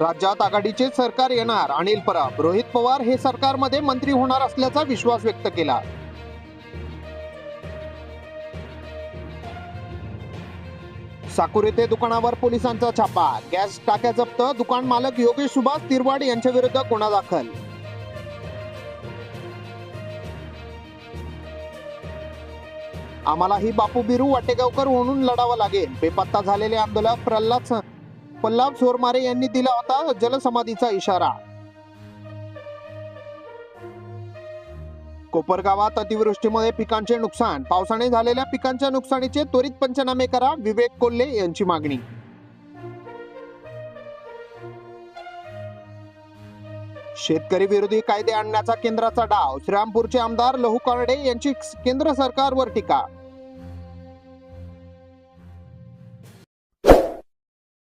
राज्यात आघाडीचे सरकार येणार. अनिल परब रोहित पवार हे सरकारमध्ये मंत्री होणार असल्याचा विश्वास व्यक्त केला. साकूर येथे दुकानावर पोलिसांचा छापा. गॅस टाक्या जप्त. दुकान मालक योगेश सुभाष तिरवाड यांच्या विरुद्ध गुन्हा दाखल. आम्हालाही बापू बिरू वाटेगावकर म्हणून लढावं लागेल. बेपत्ता झालेले आंदोलक प्रल्हाद पल्लाव सोरमारे यांनी दिला होता जलसमाधीचा इशारा. कोपरगावात अतिवृष्टीमुळे पिकांचे नुकसान पावसाने झालेल्या पिकांच्या नुकसानीचे त्वरित पंचनामे करा विवेक कोल्हे यांची मागणी. शेतकरी विरोधी कायदे आणण्याचा केंद्राचा डाव श्रीरामपूरचे आमदार लहू कर्डे यांची केंद्र सरकारवर टीका.